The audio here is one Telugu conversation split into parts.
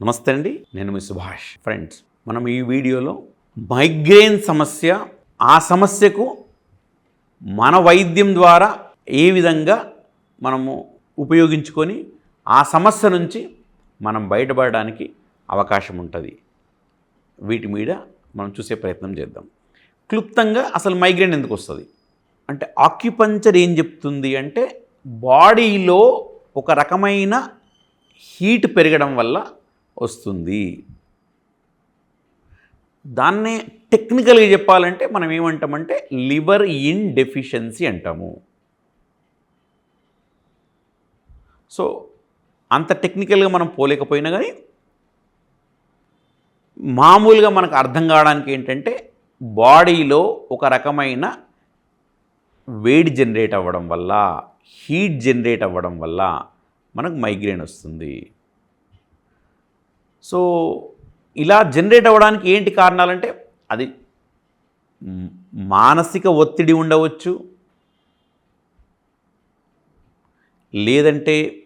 నమస్తే అండి నేను మీ సుభాష్. ఫ్రెండ్స్ మనం ఈ వీడియోలో మైగ్రేన్ సమస్య ఆ సమస్యకు మన వైద్యం ద్వారా ఏ విధంగా మనము ఉపయోగించుకొని ఆ సమస్య నుంచి మనం బయటపడడానికి అవకాశం ఉంటుంది. వీటి మీద మనం చూసే ప్రయత్నం చేద్దాం. క్లుప్తంగా అసలు మైగ్రేన్ ఎందుకు వస్తుంది? అంటే ఆక్యుపంచర్ ఏం చెప్తుంది అంటే బాడీలో ఒక రకమైన హీట్ పెరగడం వల్ల వస్తుంది. దాన్నే టెక్నికల్గా చెప్పాలంటే మనం ఏమంటామంటే లివర్ ఇన్ డెఫిషియన్సీ అంటాము. సో అంత టెక్నికల్గా మనం పోలేకపోయినా కానీ మామూలుగా మనకు అర్థం కావడానికి ఏంటంటే బాడీలో ఒక రకమైన వేడి జనరేట్ అవ్వడం వల్ల హీట్ జనరేట్ అవ్వడం వల్ల మనకు మైగ్రేన్ వస్తుంది. సో ఇలా జనరేట్ అవ్వడానికి ఏంటి కారణాలంటే అది మానసిక ఒత్తిడి ఉండవచ్చు. లేదంటే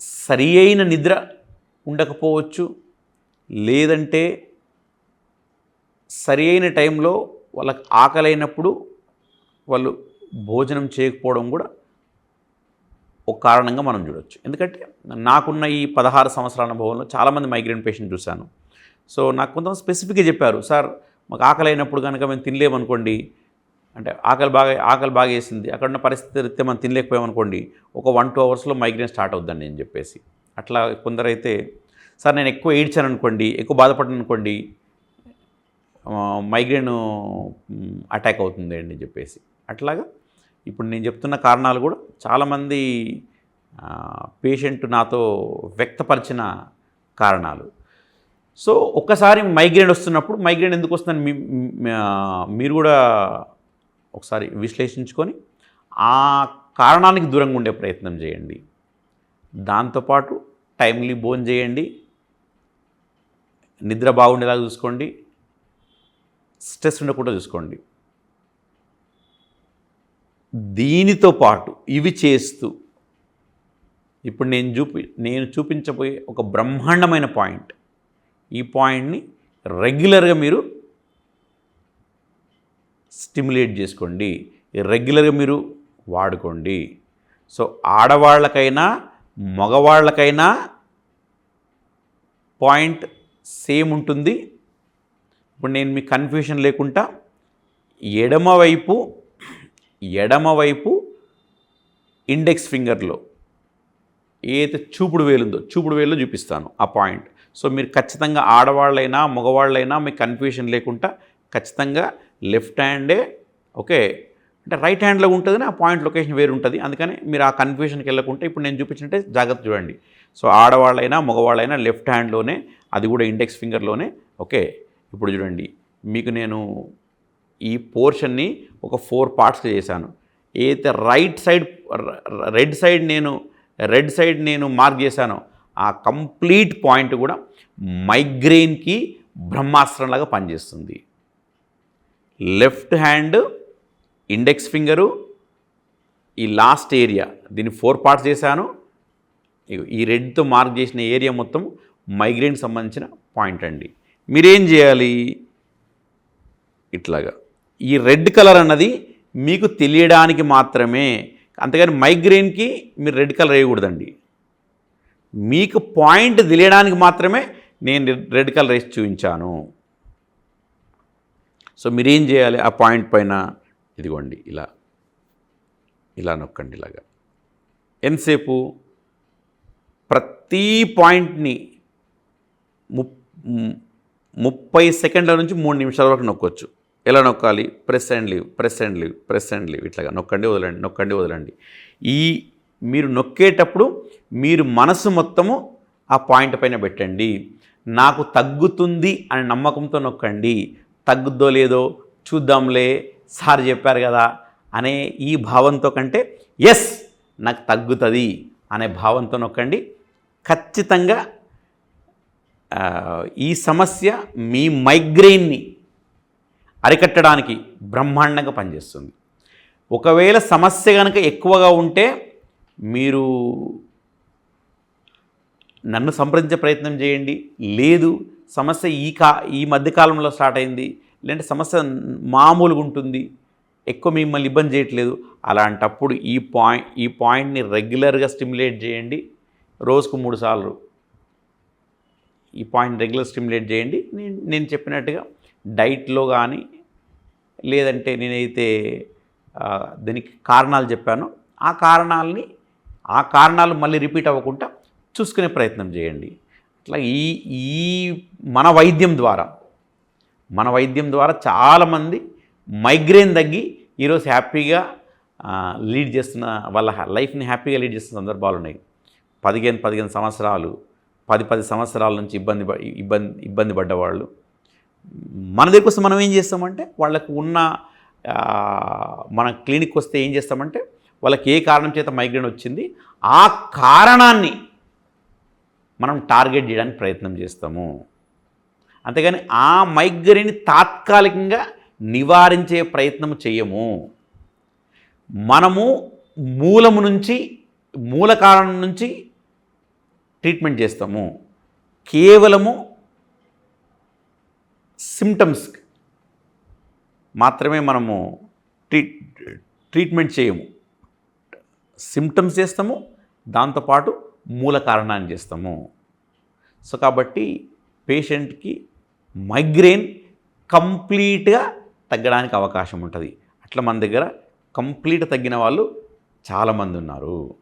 సరి అయిన నిద్ర ఉండకపోవచ్చు. లేదంటే సరి అయిన టైంలో వాళ్ళకి ఆకలైనప్పుడు వాళ్ళు భోజనం చేయకపోవడం కూడా ఒక కారణంగా మనం చూడొచ్చు. ఎందుకంటే నాకున్న ఈ పదహారు సంవత్సరాల అనుభవంలో చాలామంది మైగ్రేన్ పేషెంట్ చూశాను. సో నాకు కొంతమంది స్పెసిఫిక్గా చెప్పారు సార్ మాకు ఆకలి అయినప్పుడు కనుక మేము తినలేమనుకోండి అంటే ఆకలి బాగా ఆకలి బాగా వేసింది అక్కడ ఉన్న పరిస్థితి రీత్యా మనం తినలేకపోయామనుకోండి ఒక వన్ టూ అవర్స్లో మైగ్రేన్ స్టార్ట్ అవుద్దండి అని చెప్పేసి. అట్లా కొందరైతే సార్ నేను ఎక్కువ ఏడ్చాను అనుకోండి ఎక్కువ బాధపడ్డాను అనుకోండి మైగ్రేన్ అటాక్ అవుతుంది అని చెప్పేసి. అట్లాగా ఇప్పుడు నేను చెప్తున్న కారణాలు కూడా చాలామంది పేషెంట్ నాతో వ్యక్తపరిచిన కారణాలు. సో ఒక్కసారి మైగ్రేన్ వస్తున్నప్పుడు మైగ్రేన్ ఎందుకు వస్తుందని మీ మీరు కూడా ఒకసారి విశ్లేషించుకొని ఆ కారణానికి దూరంగా ఉండే ప్రయత్నం చేయండి. దాంతోపాటు టైమ్లీ బోన్ చేయండి. నిద్ర బాగుండేలాగా చూసుకోండి. స్ట్రెస్ ఉండకుండా చూసుకోండి. దీనితో పాటు ఇవి చేస్తూ ఇప్పుడు నేను చూపి నేను చూపించబోయే ఒక బ్రహ్మాండమైన పాయింట్. ఈ పాయింట్ని రెగ్యులర్గా మీరు స్టిమ్యులేట్ చేసుకోండి. రెగ్యులర్గా మీరు వాడుకోండి. సో ఆడవాళ్ళకైనా మగవాళ్ళకైనా పాయింట్ సేమ్ ఉంటుంది. ఇప్పుడు నేను మీకు కన్ఫ్యూషన్ లేకుండా ఎడమవైపు ఎడమవైపు ఇండెక్స్ ఫింగర్లో ఏదైతే చూపుడు వేలుందో చూపుడు వేలులో చూపిస్తాను ఆ పాయింట్. సో మీరు ఖచ్చితంగా ఆడవాళ్ళైనా మగవాళ్ళైనా మీకు కన్ఫ్యూషన్ లేకుండా ఖచ్చితంగా లెఫ్ట్ హ్యాండే ఓకే అంటే రైట్ హ్యాండ్లో ఉంటుంది ఆ పాయింట్ లొకేషన్ వేరు ఉంటుంది అందుకని మీరు ఆ కన్ఫ్యూషన్కి వెళ్ళకుంటే ఇప్పుడు నేను చూపించినట్టే జాగ్రత్త చూడండి. సో ఆడవాళ్ళైనా మగవాళ్ళైనా లెఫ్ట్ హ్యాండ్లోనే అది కూడా ఇండెక్స్ ఫింగర్లోనే ఓకే. ఇప్పుడు చూడండి మీకు నేను ఈ పోర్షన్ని ఒక ఫోర్ పార్ట్స్గా చేశాను. ఏదైతే రైట్ సైడ్ రెడ్ సైడ్ నేను రెడ్ సైడ్ నేను మార్క్ చేశానో ఆ కంప్లీట్ పాయింట్ కూడా మైగ్రెయిన్కి బ్రహ్మాస్త్రంలాగా పనిచేస్తుంది. లెఫ్ట్ హ్యాండ్ ఇండెక్స్ ఫింగరు ఈ లాస్ట్ ఏరియా దీన్ని ఫోర్ పార్ట్స్ చేశాను. ఈ రెడ్తో మార్క్ చేసిన ఏరియా మొత్తం మైగ్రేన్కి సంబంధించిన పాయింట్ అండి. మీరేం చేయాలి? ఇట్లాగా. ఈ రెడ్ కలర్ అన్నది మీకు తెలియడానికి మాత్రమే. అంతేగాని మైగ్రేన్కి మీరు రెడ్ కలర్ వేయకూడదండి. మీకు పాయింట్ తెలియడానికి మాత్రమే నేను రెడ్ కలర్ వేసి చూపించాను. సో మీరేం చేయాలి? ఆ పాయింట్ పైన ఇదిగోండి ఇలా ఇలా నొక్కండి ఇలాగా. ఎంతసేపు? ప్రతి పాయింట్ని ముప్ ము- ముప్పై సెకండ్ల నుంచి మూడు నిమిషాల వరకు నొక్కొచ్చు. ఎలా నొక్కాలి? Press and leave press and leave press and leave. ఇట్లాగా నొక్కండి వదలండి నొక్కండి వదలండి. ఈ మీరు నొక్కేటప్పుడు మీరు మనసు మొత్తము ఆ పాయింట్ పైన పెట్టండి. నాకు తగ్గుతుంది అనే నమ్మకంతో నొక్కండి. తగ్గుద్దో లేదో చూద్దాంలే సార్ చెప్పారు కదా అనే ఈ భావంతో కంటే ఎస్ నాకు తగ్గుతుంది అనే భావంతో నొక్కండి. ఖచ్చితంగా ఈ సమస్య మీ మైగ్రెయిన్ని అరికట్టడానికి బ్రహ్మాండంగా పనిచేస్తుంది. ఒకవేళ సమస్య కనుక ఎక్కువగా ఉంటే మీరు నన్ను సంప్రదించే ప్రయత్నం చేయండి. లేదు సమస్య ఈ కా ఈ మధ్యకాలంలో స్టార్ట్ అయింది. లేదంటే సమస్య మామూలుగా ఉంటుంది. ఎక్కువ మిమ్మల్ని ఇబ్బంది చేయట్లేదు. అలాంటప్పుడు ఈ పాయింట్ ఈ పాయింట్ని రెగ్యులర్గా స్టిమ్యులేట్ చేయండి. రోజుకు మూడు సార్లు ఈ పాయింట్ రెగ్యులర్ స్టిమ్యులేట్ చేయండి. నేను నేను చెప్పినట్టుగా డైట్లో కానీ లేదంటే నేనైతే దీనికి కారణాలు చెప్పానో. ఆ కారణాలని ఆ కారణాలు మళ్ళీ రిపీట్ అవ్వకుండా చూసుకునే ప్రయత్నం చేయండి. అట్లా ఈ ఈ మన వైద్యం ద్వారా మన వైద్యం ద్వారా చాలామంది మైగ్రేన్ తగ్గి ఈరోజు హ్యాపీగా లీడ్ చేస్తున్న వాళ్ళ లైఫ్ని హ్యాపీగా లీడ్ చేస్తున్న సందర్భాలు ఉన్నాయి. పదిహేను పదిహేను సంవత్సరాలు పది పది సంవత్సరాల నుంచి ఇబ్బంది ఇబ్బంది ఇబ్బంది పడ్డవాళ్ళు మన దగ్గరికి వస్తే మనం ఏం చేస్తామంటే వాళ్ళకు ఉన్న మన క్లినిక్ వస్తే ఏం చేస్తామంటే వాళ్ళకి ఏ కారణం చేత మైగ్రేన్ వచ్చింది ఆ కారణాన్ని మనం టార్గెట్ చేయడానికి ప్రయత్నం చేస్తాము. అంతేగాని ఆ మైగ్రేన్ తాత్కాలికంగా నివారించే ప్రయత్నం చేయము. మనము మూలము నుంచి మూల కారణం నుంచి ట్రీట్మెంట్ చేస్తాము. కేవలము సిమ్టమ్స్ మాత్రమే మనము ట్రీట్ ట్రీట్మెంట్ చేయము. సిమ్టమ్స్ చేస్తాము దాంతోపాటు మూల కారణాన్ని చేస్తాము. సో కాబట్టి పేషెంట్కి మైగ్రేన్ కంప్లీట్గా తగ్గడానికి అవకాశం ఉంటుంది. అట్లా మన దగ్గర కంప్లీట్ తగ్గిన వాళ్ళు చాలామంది ఉన్నారు.